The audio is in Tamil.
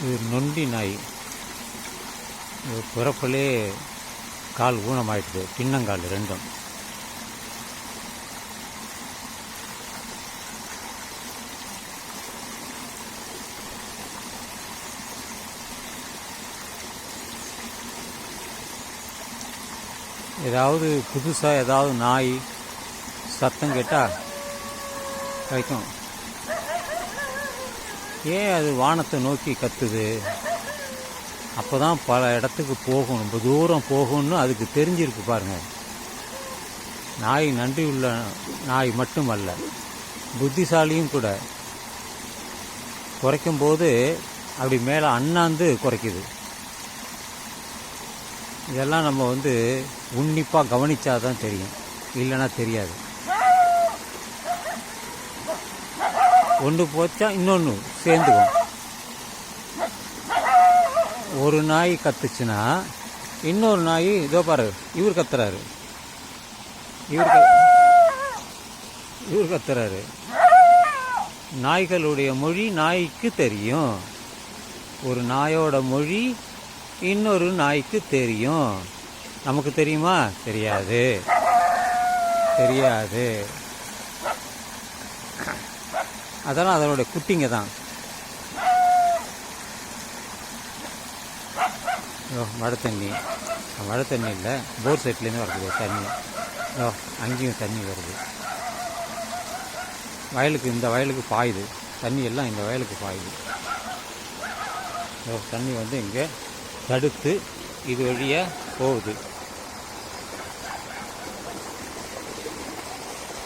இது நொண்டி நாய். இது பிறப்பிலே கால் ஊனமாயிடுது பின்னங்கால் ரெண்டும் ஏதாவது புதுசாக ஏதாவது நாய் சத்தம் கேட்டால் கிடைக்கும் ஏன் அது வானத்தை நோக்கி கத்துது? அப்போ தான் பல இடத்துக்கு போகும். ரொம்ப தூரம் போகும்னு அதுக்கு தெரிஞ்சிருக்கு பாருங்கள் நாய் நன்றி உள்ள நாய் மட்டுமல்ல புத்திசாலியும் கூட. குறைக்கும் போது அப்படி மேலே அண்ணாந்து குறைக்குது. இதெல்லாம் நம்ம வந்து உன்னிப்பாக கவனிச்சாதான் தெரியும். இல்லைன்னா தெரியாது. ஒன்று போச்சா இன்னொன்று சேர்ந்துக்கும். ஒரு நாய் கத்துச்சுன்னா இன்னொரு நாய் இதோ பாரு இவர் கத்துறாரு. இவர் இவர் கத்துறாரு. நாய்களுடைய மொழி நாய்க்கு தெரியும். ஒரு நாயோட மொழி இன்னொரு நாய்க்கு தெரியும். நமக்கு தெரியுமா? தெரியாது. தெரியாது. அதெல்லாம் அதனுடைய குட்டிங்க தான். ஓ மழை தண்ணி. மழை தண்ணி இல்லை போர் செட்லேருந்து வருது தண்ணி. ஓ அங்கேயும் தண்ணி வருது. வயலுக்கு இந்த வயலுக்கு பாயுது. தண்ணி எல்லாம் இந்த வயலுக்கு பாயுது. ஓ தண்ணி வந்து இங்கே தடுத்து இது வழியாக போகுது.